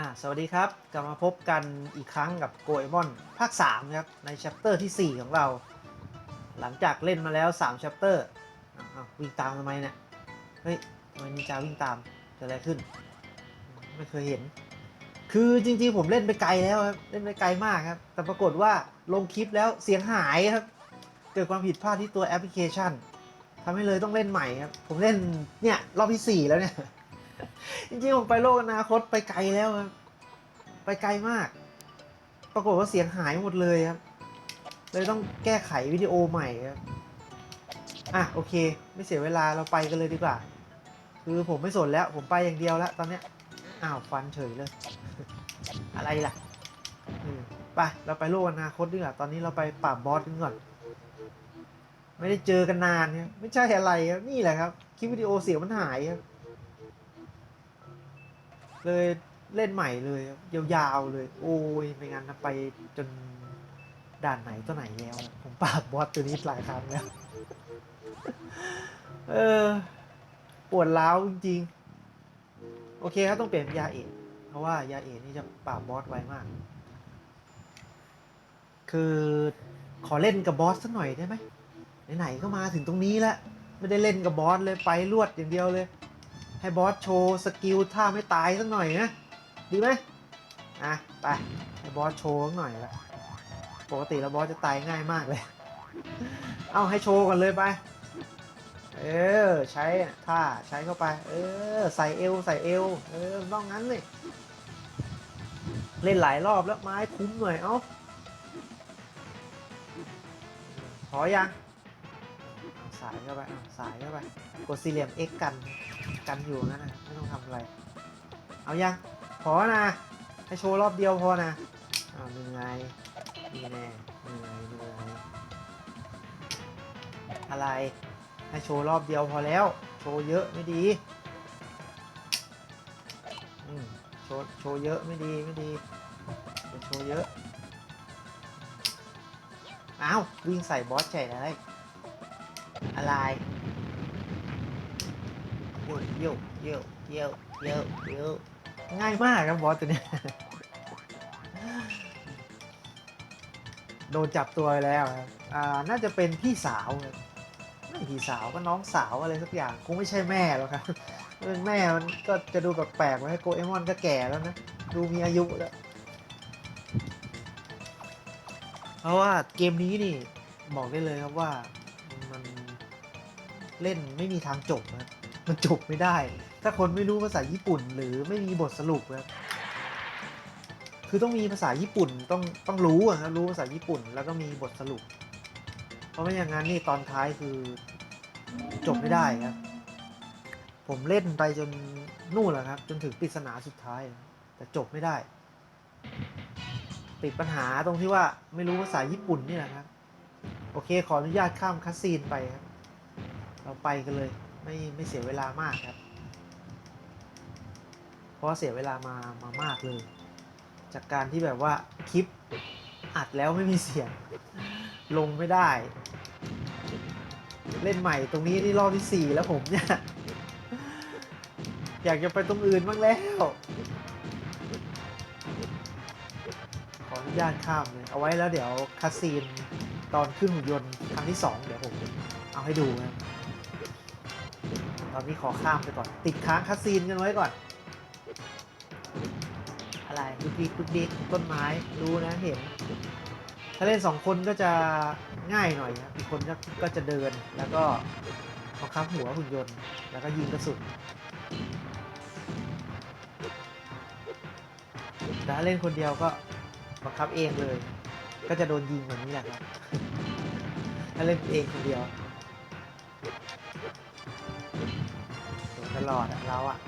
อ่าสวัสดีครับกลับมาพบกันอีกครั้งกับโกเอมอนภาค3ครับในแชปเตอร์ที่ 4 ของเรา หลังจากเล่นมาแล้ว3แชปเตอร์วิ่งตามทำไมเนี่ยเฮ้ยทำไมนินจาวิ่งตามเกิดอะไรขึ้น ไม่เคยเห็น คือจริงๆผมเล่นไปไกลแล้วครับเล่นไปไกลมากครับ แต่ปรากฏว่าลงคลิปแล้วเสียงหายครับ เกิดความผิดพลาดที่ตัวแอปพลิเคชันทำให้เลยต้องเล่นใหม่ครับผมเล่นเนี่ยรอบที่ 4 แล้วเนี่ย จริงๆผมไปโลกอนาคตไปไกลแล้วครับไปไกลมาก ปรากฏว่าเสียงหายหมดเลยครับ เลยต้องแก้ไขวิดีโอใหม่ครับ อะโอเค ไม่เสียเวลาเราไปกันเลยดีกว่า คือผมไม่สนแล้ว ผมไปอย่างเดียวแล้วตอนเนี้ย อ้าวฟันเฉยเลย อะไรล่ะไปเราไปโลกอนาคตดีกว่า ตอนนี้เราไปปราบบอสกันก่อน ไม่ได้เจอกันนานครับไม่ใช่อะไรครับ นี่แหละครับ คลิปวิดีโอเสียงมันหายครับ เลยเล่นใหม่เลย ยาวๆเลย โอ้ยไม่งั้นไปจนด่านไหนตัวไหนแล้ว ผมปราบบอสตัวนี้หลายครั้งแล้ว เออ ปวดร้าวจริงๆ โอเคครับต้องเปลี่ยนยาเอกเพราะว่ายาเอกนี่จะปราบบอสไวมาก คือขอเล่นกับบอสสักหน่อยได้ไหมไหนๆก็มาถึงตรงนี้แล้ว ไม่ได้เล่นกับบอสเลยไปรวดอย่างเดียวเลย ให้บอสโชว์สกิลท่าไม่ตายสักหน่อยนะ ดีไหมอะ ไป ให้บอสโชว์สักหน่อยละปกติแล้วบอสจะตายง่ายมากเลย เอาให้โชว์กันเลยไป เออ ใช้ท่าใช้เข้าไป เออ ใส่เอวใส่เอว เออต้องงั้นเลยเล่นหลายรอบแล้วไม้คุ้มหน่อย เอ้าพอยังสายเข้าไปเอาสายเข้าไป กดสี่เหลี่ยม X กัน กันอยู่นั่นนะไม่ต้องทำอะไร เอายังพอนะให้โชว์รอบเดียวพอนะอ้าวเหนื่อยนี่แน่เหนื่อยเหนื่อยอะไรให้โชว์รอบเดียวพอแล้ว โชว์เยอะไม่ดีอืมโชว์โชว์เยอะไม่ดีไม่ดีโชว์เยอะอ้าววิ่งใส่บอสใหญ่เลยอะไร โยโยโยโยโยโยง่ายมากครับบอสตัวเนี้ยโดนจับตัวแล้วครับอ่าน่าจะเป็นพี่สาวครับไม่พี่สาวก็น้องสาวอะไรสักอย่างคงไม่ใช่แม่หรอกครับเป็นแม่มันก็จะดูแปลกๆไว้โกเอมอนก็แก่แล้วนะ ดูมีอายุแล้ว เพราะว่าเกมนี้นี่ บอกได้เลยครับว่ามันเล่นไม่มีทางจบนะ มันจบไม่ได้ ถ้าคนไม่รู้ภาษาญี่ปุ่น หรือไม่มีบทสรุปครับคือต้องมีภาษาญี่ปุ่นต้องต้องรู้อะครับรู้ภาษาญี่ปุ่น แล้วก็มีบทสรุป เพราะไม่อย่างนั้นนี่ตอนท้ายคือจบไม่ได้ครับ ผมเล่นไปจนนู่นแหละครับ จนถึงปริศนาสุดท้าย แต่จบไม่ได้ ติดปัญหาตรงที่ว่าไม่รู้ภาษาญี่ปุ่นนี่แหละครับ โอเคขออนุญาตข้ามคัสซีนไปครับ เราไปกันเลย ไม่ไม่เสียเวลามากครับ เพราะเสียเวลามามามากเลย จากการที่แบบว่าคลิปอัดแล้วไม่มีเสียง ลงไม่ได้ เล่นใหม่ตรงนี้นี่รอบที่สี่แล้วผมเนี่ย อยากจะไปตรงอื่นบ้างแล้ว ขออนุญาตข้ามเลย เอาไว้แล้วเดี๋ยวคาซีนตอนขึ้นหุ่นยนต์ครั้งที่สองเดี๋ยวผมเอาให้ดูนะ อนนี้ขอข้ามไปก่อน ติดค้างคาซีนกันไว้ก่อน อะไรดุกดิกดุกดิกต้นไม้รู้นะเห็น ถ้าเล่นสองคนก็จะง่ายหน่อยครับอีกคนก็ก็จะเดินแล้วก็บังคับหัวหุ่นยนต์ แล้วก็ยิงกระสุนแต่ถ้าเล่นคนเดียวก็บังคับเองเลย ก็จะโดนยิงแบบนี้แหละครับถ้าเล่นเองคนเดียว ลอดอะเราอะ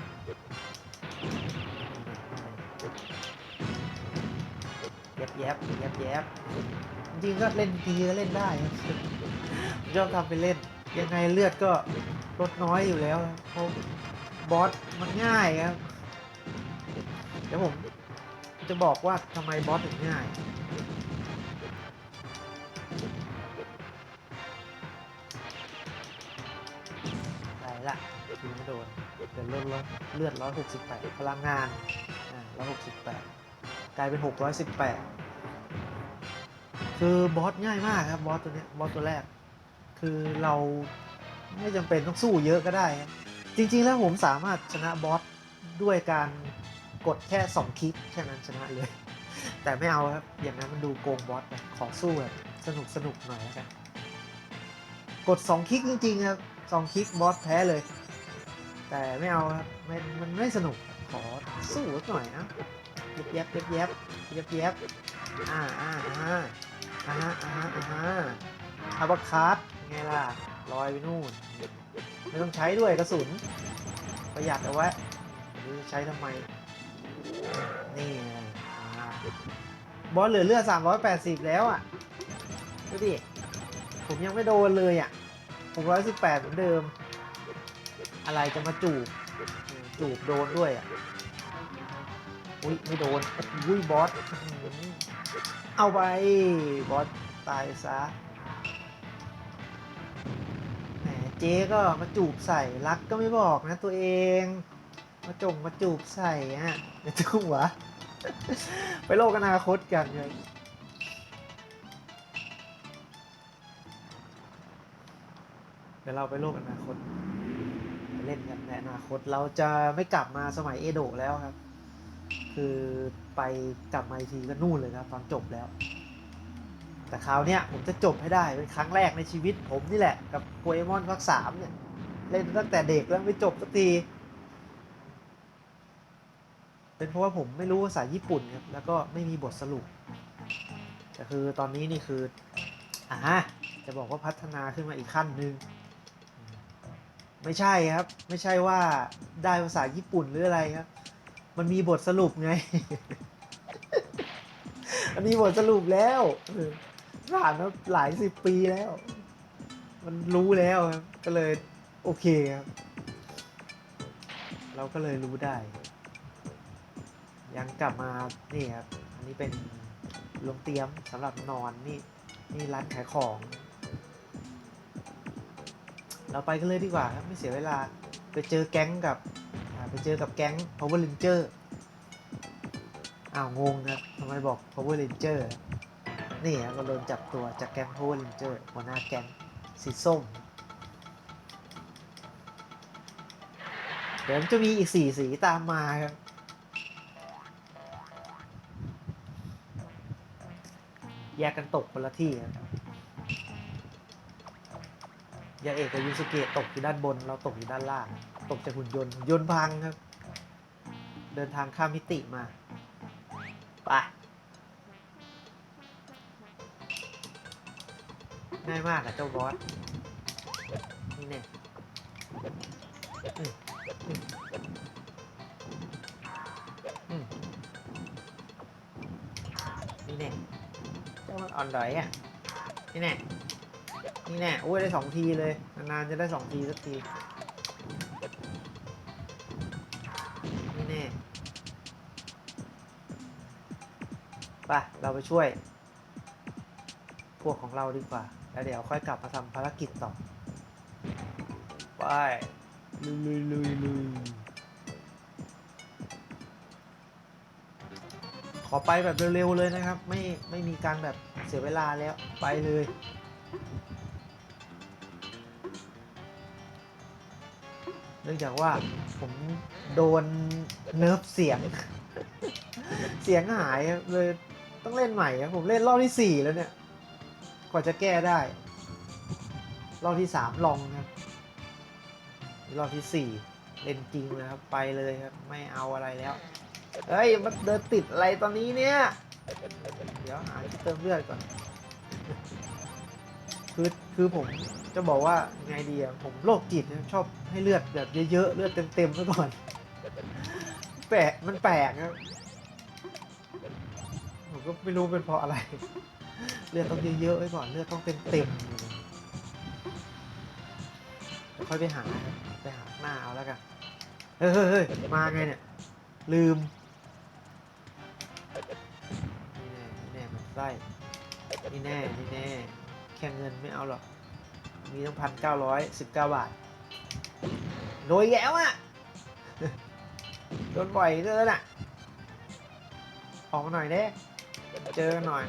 แยบแยบแยบแยบจริงก็เล่นทีก็เล่นได้ครับชอบทำไปเล่น ยังไงเลือดก็ลดน้อยอยู่แล้วเพราะบอสมันง่ายครับ เดี๋ยวผมจะบอกว่าทำไมบอสถึงง่ายไห นล่ะยิงไม่โดนเดี๋ยวเลือดร้อยเลือดร้อยหกสิบแปดพลังงานอ่าร้อยหกสิบแปดกลายเป็นหกร้อยสิบแปดคือบอสง่ายมากครับบอสตัวนี้บอสตัวแรก คือเราไม่จำเป็นต้องสู้เยอะก็ได้ จริงๆแล้วผมสามารถชนะบอสด้วยการกดแค่ 2 คลิกแค่นั้นชนะเลย แต่ไม่เอาครับ อย่างนั้นมันดูโกงบอสไปขอสู้แบบสนุกสนุกหน่อยแล้วกัน กด 2 คลิกจริงๆครับ 2 คลิกบอสแพ้เลย แต่ไม่เอาครับมันมันไม่สนุกขอสู้สักหน่อยนะเย็บเย็บเย็บเย็บเย็บเย็บอ่าอ่าอ่าอ่าฮะอ่าฮะอ่าฮะอัปเปอร์คัตไงล่ะลอยไปนู่นไม่ต้องใช้ด้วยกระสุน ประหยัดเอาไว้หรือใช้ทำไม นี่ไงบอสเหลือเลือด380 แล้วอะดูดิผมยังไม่โดนเลยอะ618เหมือนเดิม อะไรจะมาจูบจูบโดนด้วยอะอุ้ยไม่โดนอุ้ยบอสเอาไปบอสตายซะแหมเจ๊ก็มาจูบใส่รักก็ไม่บอกนะตัวเอง มาจงมาจูบใส่อะเดี๋ยวจุ้งวะไปโลกอนาคตกันเลยเดี๋ยวเราไปโลกอนาคต เล่นกันในอนาคตเราจะไม่กลับมาสมัยเอโดะแล้วครับ คือไปกลับมาอีกทีก็นู่นเลยครับตอนจบแล้ว แต่คราวเนี้ยผมจะจบให้ได้เป็นครั้งแรกในชีวิตผมนี่แหละ กับโปเกมอนภาคสามเนี่ยเล่นตั้งแต่เด็กแล้วไม่จบสักทีเป็นเพราะว่าผมไม่รู้ภาษาญี่ปุ่นครับแล้วก็ไม่มีบทสรุปแต่คือตอนนี้นี่คืออ่าจะบอกว่าพัฒนาขึ้นมาอีกขั้นหนึ่ง ไม่ใช่ครับ ไม่ใช่ว่าได้ภาษาญี่ปุ่นหรืออะไรครับ มันมีบทสรุปไง มันมีบทสรุปแล้วผ่านมาหลายสิบปีแล้ว มันรู้แล้วครับก็เลยโอเคครับ เราก็เลยรู้ได้ ยังกลับมานี่ครับ อันนี้เป็นโรงเตียมสำหรับนอนนี่นี่ร้านขายของ เราไปกันเลยดีกว่าครับไม่เสียเวลาไปเจอแก๊งกับไปเจอกับแก๊ง Power Ranger อ้าวงงครับทำไมบอก Power Ranger นี่ครับก็โดนจับตัวจากแก๊ง Power Ranger หัวหน้าแก๊งสีส้ม เดี๋ยวจะมีอีกสี่สีตามมาครับแยกกันตกคนละที่ครับ ยาเอกกับยูสุเกะตกอยู่ด้านบน เราตกอยู่ด้านล่าง ตกจากหุ่นยนต์หุ่นยนต์พังครับ เดินทางข้ามมิติมา ไป ง่ายมากอะเจ้าบอส นี่เนี่ยอืมอืมนี่เนี่ยเจ้ามันอ่อนดอยอะนี่แน่ นี่แน่โอ้ยได้สองทีเลย นานๆจะได้สองทีสักที นี่แน่ไปเราไปช่วย พวกของเราดีกว่า แล้วเดี๋ยวค่อยกลับมาทำภารกิจต่อ ไป ลุยลุยลุยลุยขอไปแบบเร็วๆเลยนะครับ ไม่ไม่มีการแบบเสียเวลาแล้วไปเลย นื่องจากว่าผมโดนเนิร์ฟเสียง เสียงหายครับเลยต้องเล่นใหม่ครับผมเล่นรอบที่สี่แล้วเนี่ย กว่าจะแก้ได้ รอบที่สามลองครับนี่รอบที่สี่เล่นจริงเลยครับไปเลยครับ ไม่เอาอะไรแล้วเฮ้ยมันเดินติดอะไรตอนนี้เนี่ย เดี๋ยวหาที่เติมเลือดก่อน คือคือผมจะบอกว่าไงดีอะผมโรคจิตนะชอบให้เลือดแบบเยอะๆเลือดเต็มๆซะก่อน แปลกมันแปลกครับผมก็ไม่รู้เป็นเพราะอะไร เลือดต้องเยอะๆไว้ก่อนเลือดต้องเต็มๆค่อยไปหาครับไปหาหน้าเอาแล้วกันเฮ้ยเฮ้ยเฮ้ยมาไงเนี่ย ลืมนี่แน่นี่แน่มันไส้นี่แน่นี่แน่ ค่เงินไม่เอาหรอก มีตั้งพันเก้าร้อยสิบเก้าบาทโดยแย้วอะโดนบ่อยเกินอะ ออกมาหน่อยเด้ เจอกันหน่อย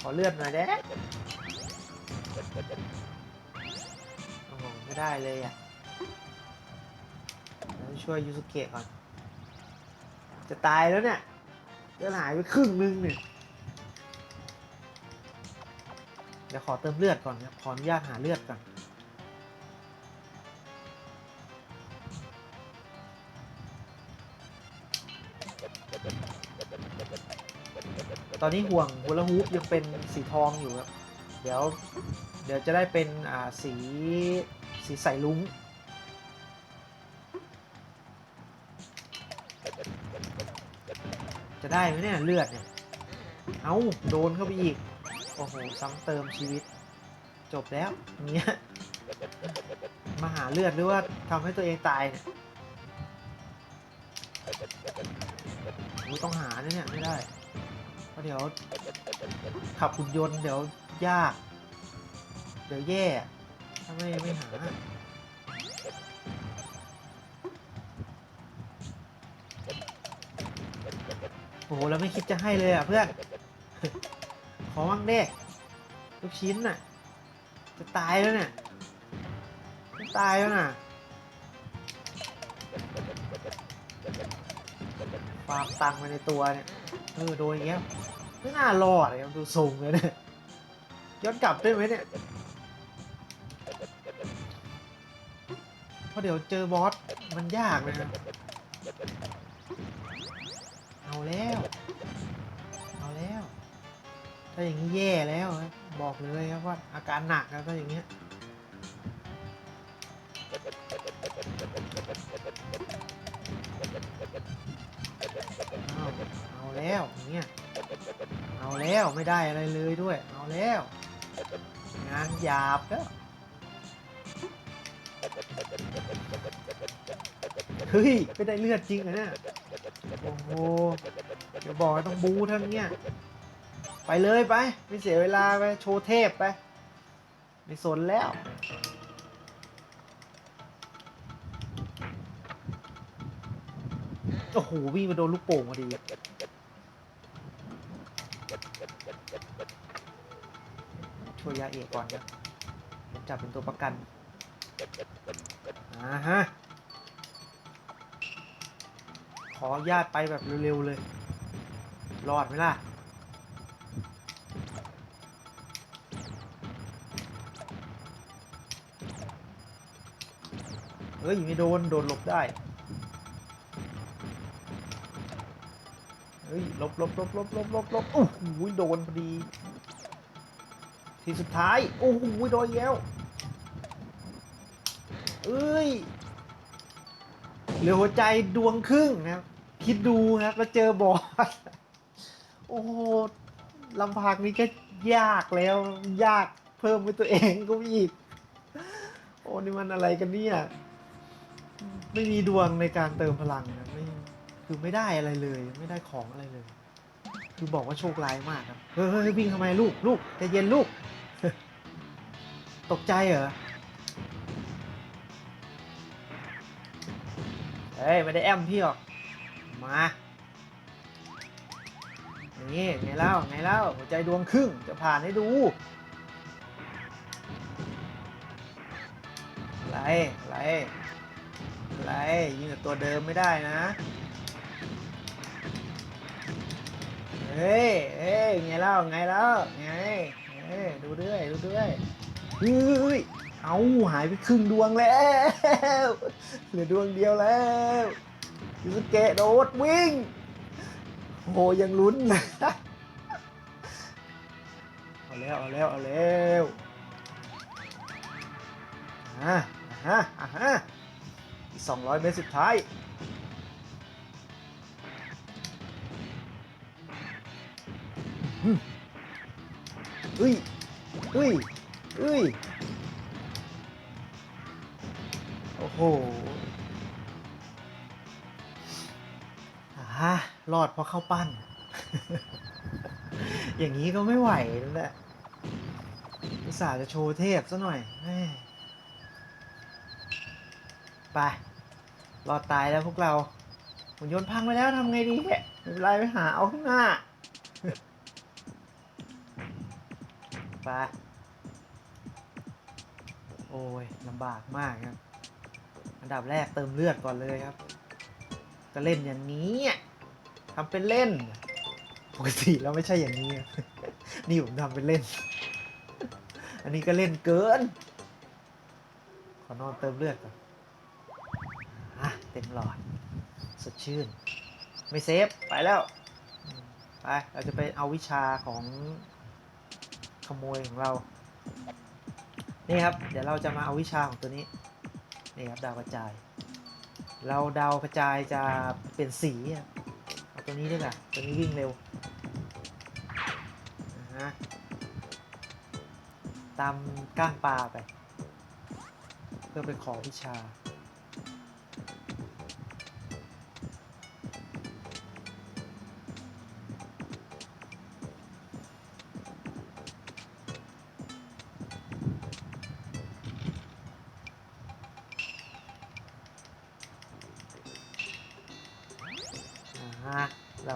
ขอเลือดหน่อยเด้โอ้โหไม่ได้เลยอะช่วยยูสุเกะก่อน จะตายแล้วเนี่ยเลือดหายไปครึ่งนึงเนี่ย ดี๋ยวขอเติมเลือดก่อนครับขออนุญาตหาเลือดก่อนตอนนี้ห่วงฮูลาฮูปยังเป็นสีทองอยู่ครับ เดี๋ยว เดี๋ยวจะได้เป็นอ่าสีสีใสลุ้ง จะได้ไหมเนี่ยเลือดเนี่ย เอาโดนเข้าไปอีก โอ้โหซ้ำเติมชีวิต จบแล้วเงี้ยมาหาเลือดหรือว่าทำให้ตัวเองตายเนี่ยโอ้ยต้องหาเนี่ยเนี่ย ไม่ได้เพราะเดี๋ยว ขับหุ่นยนต์เดี๋ยวยาก เดี๋ยวแย่ ถ้าไม่ไม่หาโอ้โห แล้วไม่คิดจะให้เลยอะเพื่อน ขอมั่งเด้ลูกชิ้นน่ะ จะตายแล้วเนี่ยจะตายแล้วน่ะฝากตังค์ไว้ในตัวเนี่ยเออโดนอย่างเงี้ยไม่น่ารอดเลยดูทรงเลยเนี่ยย้อนกลับได้ไหมเนี่ยเพราะเดี๋ยวเจอบอสมันยากเลยนะเอาแล้ว ถ้าอย่างนี้แย่แล้วครับบอกเลยครับว่าอาการหนักนะถ้าอย่างเงี้ยเอาแล้วอย่างเงี้ยเอาแล้วไม่ได้อะไรเลยด้วย เอาแล้ว งานหยาบแล้วเฮ้ยไม่ได้เลือดจริงเหรอเนี่ยโอ้โหอย่าบอกต้องบูทั้งเนี้ย ไปเลยไป ไม่เสียเวลาไป โชว์เทพไป ไม่สนแล้ว โอ้โห วิ่งมาโดนลูกโป่งพอดีช่วยยาเอกก่อนครับผมจับเป็นตัวประกันอ่าฮะ ขอญาตไปแบบเร็ว ๆ เลย รอดไหมล่ะ เฮ้ยไม่โดน โดนหลบได้ เฮ้ยหลบหลบหลบหลบหลบหลบหลบโอ้โหโดนพอดี ทีสุดท้าย โอ้โหโดนแล้วเอ้ย เหลือหัวใจดวงครึ่งนะครับ คิดดูครับแล้วเจอบอส โอ้โหลำพังนี้ก็ยากแล้ว ยากเพิ่มไปตัวเองก็อีก โอ้นี่มันอะไรกันเนี่ย ไม่มีดวงในการเติมพลังนะไม่คือไม่ได้อะไรเลย ไม่ได้ของอะไรเลย คือบอกว่าโชคร้ายมากครับเฮ้ยเฮ้ยวิ่งทำไมลูกลูกใจเย็นลูก ตกใจเหรอเฮ้ยไม่ได้แอมพี่หรอก มานี่ไงเล่าไงเล่าหัวใจดวงครึ่งจะผ่านให้ดูอะไรอะไร ไรยิงกับตัวเดิมไม่ได้นะ เฮ้ยเฮ้ยไงเล่าไงเล่าไงเฮ้ยดูด้วยดูด้วยเฮ้ยเอาหายไปครึ่งดวงแล้วเหลือดวงเดียวแล้วยูสเกะโดดวิ่งโหยังลุ้นเอาแล้วเอาแล้วเอาแล้วอ่าฮะอ่าฮะ อีกสองร้อยเมตรสุดท้าย เฮ้ยเฮ้ยเฮ้ย โอ้โหอ่ารอดเพราะเข้าปั้น อย่างนี้ก็ไม่ไหวแล้วแหละอุตส่าห์จะโชว์เทพซะหน่อยแม่ ไปรอตายแล้วพวกเราหุ่นยนต์พังไปแล้วทำไงดีเนี่ยไม่เป็นไรไปหาเอาข้างหน้าไปโอ้ยลำบากมากครับ อันดับแรกเติมเลือดก่อนเลยครับ ก็เล่นอย่างนี้ทำเป็นเล่น ปกติแล้วไม่ใช่อย่างนี้ นี่ผมทำเป็นเล่น อันนี้ก็เล่นเกิน ขอนอนเติมเลือดก่อน เต็มหลอด สดชื่น ไม่เซฟ ไปแล้ว ไป เราจะไปเอาวิชาของขโมยของเรา นี่ครับ เดี๋ยวเราจะมาเอาวิชาของตัวนี้ นี่ครับดาวกระจาย เราดาวกระจายจะเป็นสีอะเอาตัวนี้ดีกว่าตัวนี้วิ่งเร็วนะฮะตามก้างปลาไป เพื่อไปขอวิชา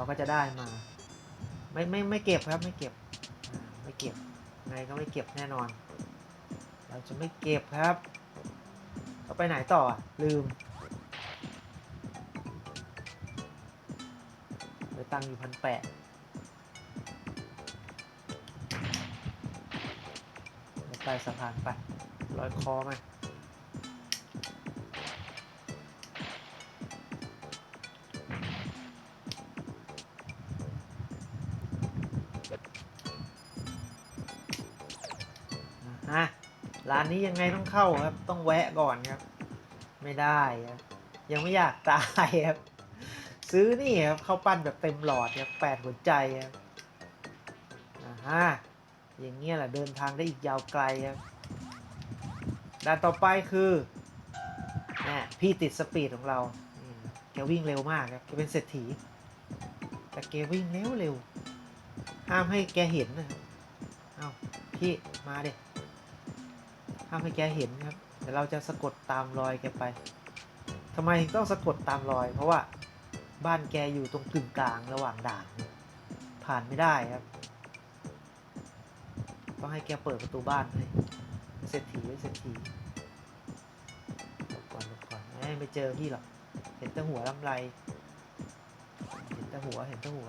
ก็จะได้มา ไม่ไม่ไม่เก็บครับไม่เก็บไม่เก็บไงก็ไม่เก็บแน่นอน เราจะไม่เก็บครับเราไปไหนต่อลืมเหลือตังค์อยู่พันแปดใต้สะพานไปลอยคอม นี้ยังไงต้องเข้าครับ ต้องแวะก่อนครับ ไม่ได้ครับ ยังไม่อยากตายครับ ซื้อนี่ครับข้าวปั้นแบบเต็มหลอดครับแปดหัวใจครับอ่าฮะอย่างเงี้ยแหละเดินทางได้อีกยาวไกลครับด่านต่อไปคือแหมพี่ติดสปีดของเราแกวิ่งเร็วมากครับแกเป็นเศรษฐี แต่แกวิ่งเร็วเร็วห้ามให้แกเห็นนะครับ เอ้าพี่มาเด็ ห้ามให้แกเห็นครับเดี๋ยวเราจะสะกดตามรอยแกไปทำไมถึงต้องสะกดตามรอย เพราะว่าบ้านแกอยู่ตรงกึ่งกลางระหว่างด่าน ผ่านไม่ได้ครับ ต้องให้แกเปิดประตูบ้านให้เศรษฐีเศรษฐีหลบก่อนหลบก่อนไม่ไม่เจอพี่หรอกเห็นแต่หัวลำไรเห็นแต่หัวเห็นแต่หัว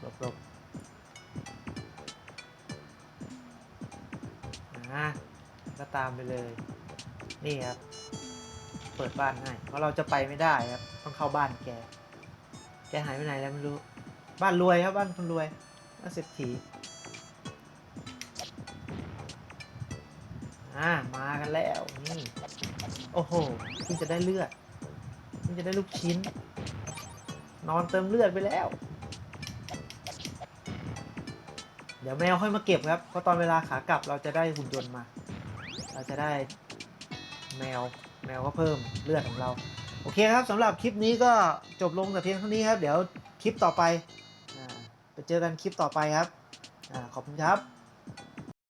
หลบหลบ อ่าก็ตามไปเลย นี่ครับ เปิดบ้านให้ เพราะเราจะไปไม่ได้ครับ ต้องเข้าบ้านแก แกหายไปไหนแล้วไม่รู้ บ้านรวยครับบ้านคนรวยบ้านเศรษฐี อ่า มากันแล้วนี่โอ้โหเพิ่งจะได้เลือดเพิ่งจะได้ลูกชิ้น นอนเติมเลือดไปแล้ว เดี๋ยวแมวค่อยมาเก็บครับ เพราะตอนเวลาขากลับเราจะได้หุ่นยนต์มา เราจะได้แมว แมวก็เพิ่มเลือดของเรา โอเคครับสำหรับคลิปนี้ก็จบลงแต่เพียงเท่านี้ครับ เดี๋ยวคลิปต่อไปอไปเจอกันคลิปต่อไปครับอขอบคุณครับ